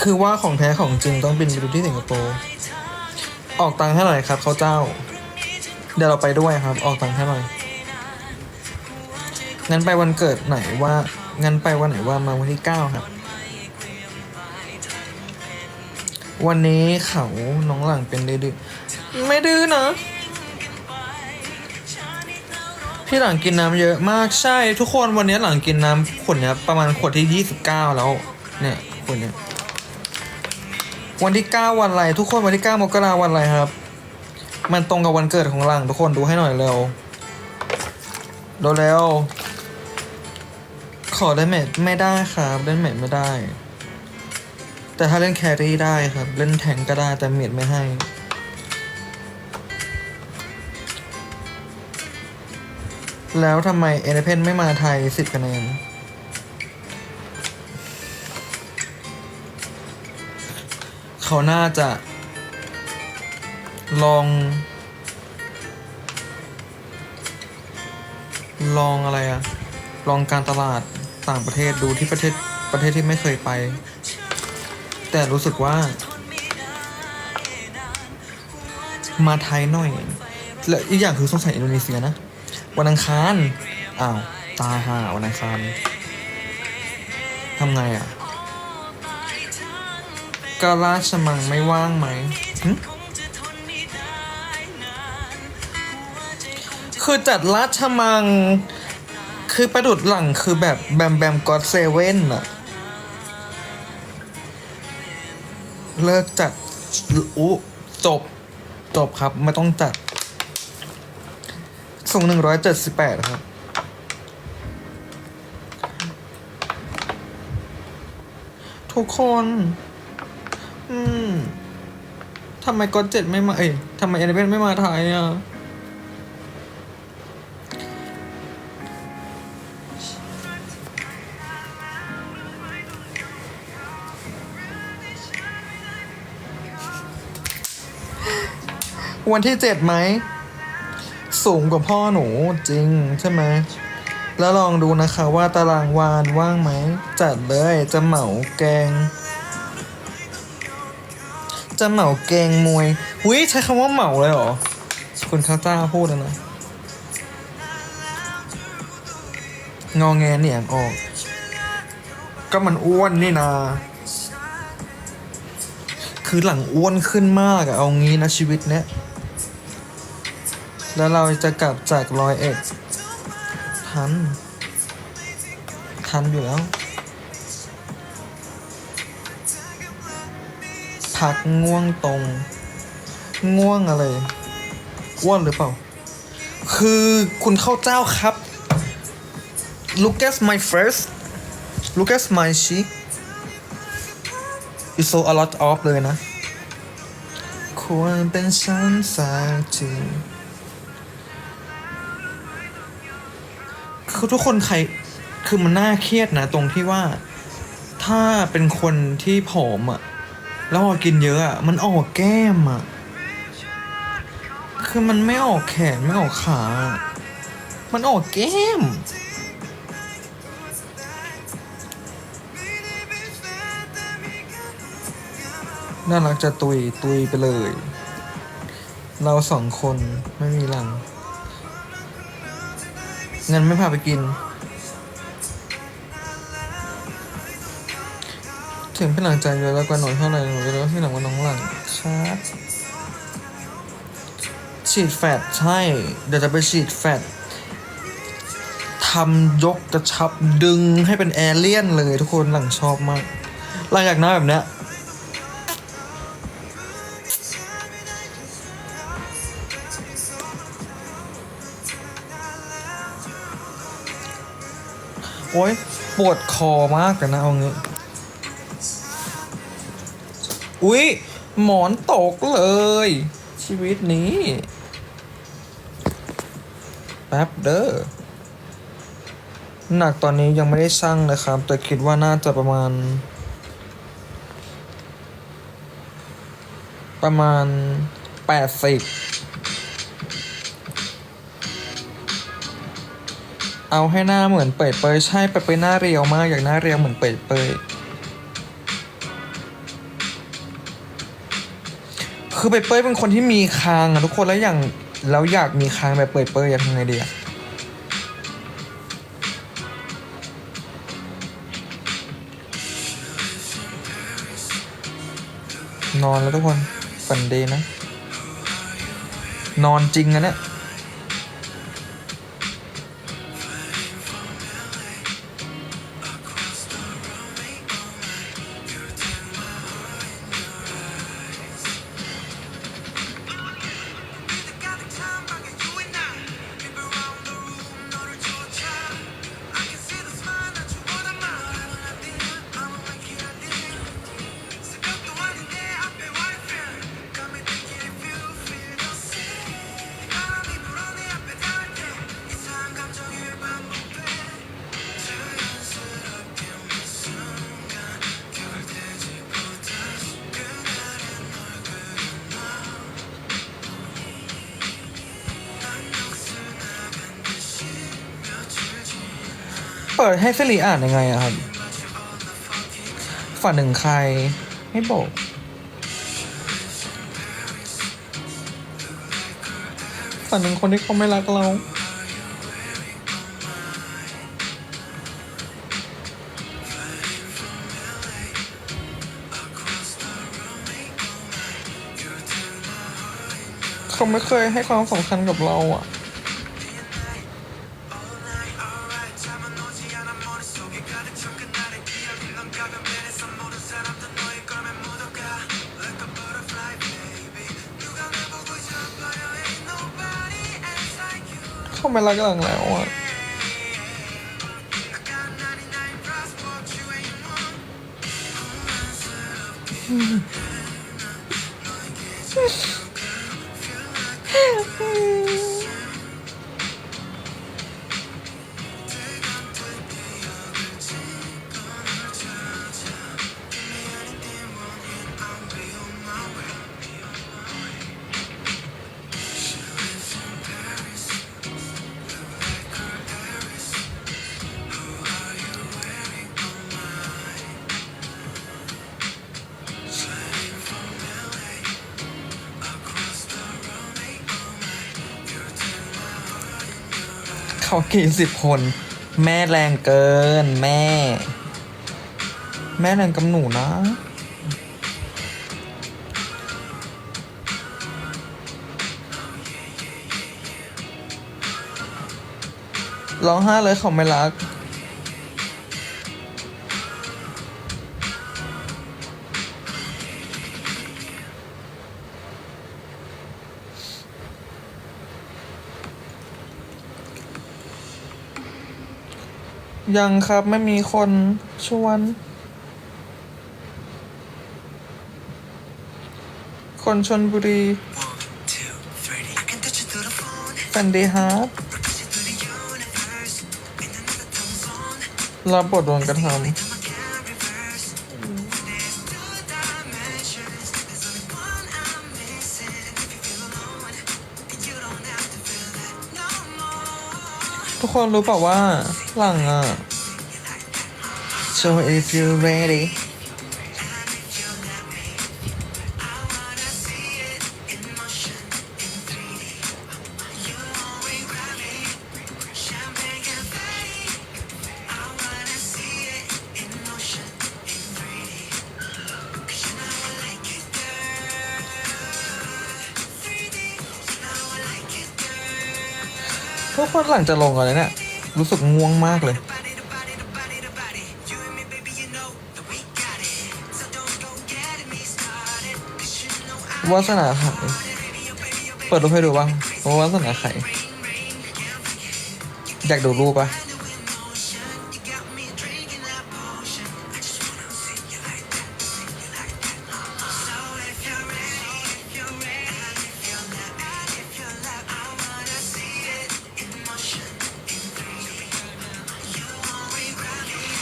คือว่าของแท้ของจริงต้องบินไปดูที่สิงคโปร์ ออกตังค์ให้หน่อยครับเขาเจ้า เดี๋ยวเราไปด้วยครับ ออกตังค์ให้หน่อย งั้นไปวันเกิดไหนว่า งั้นไปวันไหนว่ามาวันที่เก้าครับ วันนี้เขาน้องหลังเป็นดื้อไม่ดื้อนะพี่หลังกินน้ำเยอะมากใช่ ทุกคนวันนี้หลังกินน้ำขวดเนี้ยประมาณขวดที่ยี่สิบเก้าแล้ว เนี่ยขวดเนี้ย วันที่เก้าวันอะไรทุกคนวันที่เก้ามกราวันอะไรครับ มันตรงกับวันเกิดของหลังทุกคนดูให้หน่อยเร็วเร็วเร็วขอเล่นเมดไม่ได้ครับเล่นเมดไม่ได้ แต่ถ้าเล่นแครี่ได้ครับ เล่นแทงก็ได้แต่เมดไม่ให้แล้วทำไมเอเนเพนไม่มาไทยสิบคะแนน เขาน่าจะลอง ลองอะไรอะลองการตลาดต่างประเทศดูที่ประเทศประเทศที่ไม่เคยไป แต่รู้สึกว่า มาไทยหน่อย และอีกอย่างคือสงสัยอินโดนีเซียนะ วันอังคาร อ้าว ตาห่าวันอังคารทำไงอะ ก็ราชมังไม่ว่างไหม คือจัดราชมัง คือประดุดหลังคือแบบแบมแบมก็อดเซเว่นอะเลิกจัดอุจบ จบครับ ไม่ต้องจัด ส่งหนึ่งร้อยเจ็ดสิบแปดครับทุกคน อืมทำไมก็เจ็ดไม่มาเอ้ยทำไมเอเนเวนไม่มาไทยอะวันที่เจ็ดไหม สูงกว่าพ่อหนูจริงใช่ไหม แล้วลองดูนะคะว่าตารางวานว่างไหม จัดเลยจะเหมาแกง จะเหมาแกงมวยวิใช้คำว่าเหมาเลยเหรอ คุณข้าวเจ้าพูดนะงอแงเนี่ยออก ก็มันอ้วนนี่นา คือหลังอ้วนขึ้นมากอะเอางี้นะชีวิตเนี้ย แล้วเราจะกลับจากรอยเอ็ดทัน ทันอยู่แล้ว พักง่วงตรง ง่วงอะไรอ้วนหรือเปล่า คือคุณเข้าเจ้าครับ look at my face look at my cheek you so a lot of เลยนะ ควรเป็นฉันสักทีคือทุกคนใครคือมันน่าเครียดนะ ตรงที่ว่า ถ้าเป็นคนที่ผอมอะ แล้วพอกินเยอะอะมันออกแก้มอะ คือมันไม่ออกแขนไม่ออกขา มันออกแก้ม น่ารักจะตุยตุยไปเลย เราสองคนไม่มีหลัง เงินไม่พาไปกิน ถึงพี่หลังใจเยอะแล้วกว่าหน่อยเท่าไหร่หนูจะรู้พี่หลังว่าน้องหลังครับฉีดแฟตใช่ เดี๋ยวจะไปฉีดแฟตทำยกกระชับดึงให้เป็นแอร์เลียนเลยทุกคนหลังชอบมาก หลังอยากน้าแบบเนี้ยโอ๊ย ปวดคอมากเลยนะเอางี้ อุ๊ย หมอนตกเลย ชีวิตนี้ แป๊บเด้อหนักตอนนี้ยังไม่ได้ชั่งนะครับ แต่คิดว่าน่าจะประมาณ ประมาณแปดสิบเอาให้หน้าเหมือนเปิดเปยใช่เปิดเปยหน้าเรียวมากอยากหน้าเรียวเหมือนเปิดเปย คือเปเป้ยเป็นคนที่มีคางอะทุกคนแล้วอย่างแล้วอยากมีคางแบบเปเป้ยอะทำไงดีอะนอนแล้วทุกคนฝันดีนะ นอนจริงอะเนี่ย เปิดให้สิริอ่านยังไงอะครับ ฝันหนึ่งใคร ไม่บอกฝันหนึ่งคนที่เขาไม่รักเราเขาไม่เคยให้ความสำคัญกับเราอะ เขาไม่รักหลังแล้วอะอืม เขากี่สิบคน แม่แรงเกิน แม่ แม่แรงกับหนูนะ ร้องไห้เลยเขาไม่รัก ยังครับไม่มีคนชวน คนชนบุรีแฟนดีฮาร์ดรับบทโดนกระทำ ทุกคนรู้เปล่าว่าหลังอะ so if you're ready กคนหลังจะลงกันเลยเนี่ยรู้สึกง่วงมากเลยวาสนาไข่เปิดรูปให้ดูบ้างว่าสนาไข่อยากดูรูปปะ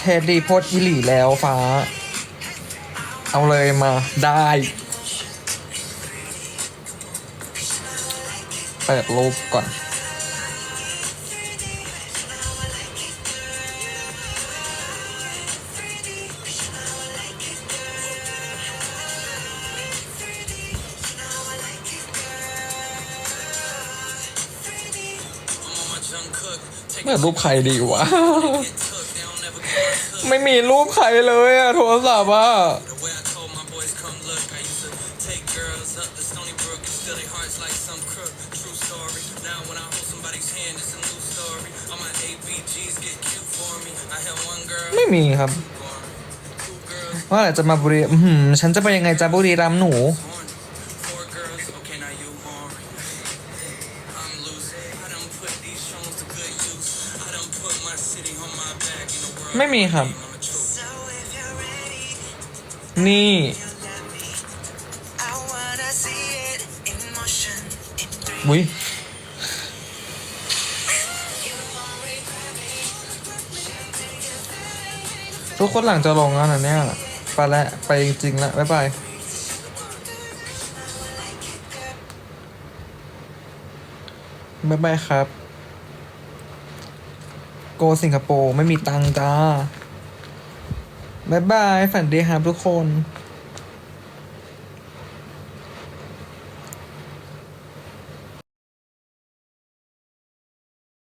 เทปดีโพดอิหลีแล้วฟ้า เอาเลยมาได้ เปิดรูปก่อน เปิดรูปใครดีวะ ไม่มีรูปใครเลยอะโทรศัพท์อะไม่มีครับ ว่าจะมาบุรีอืมฉันจะไปยังไงจะบุรีรัมหนู ไม่มีครับ นี่วุ้ยทุกคนหลังจะลงแล้วนะเน่ละไปแล้วไปจริงแล้วบ๊ายบายบ๊ายบายครับ โกสิงคโปร์ไม่มีตังจ้า บ๊ายบาย ฝันดีครับทุกคน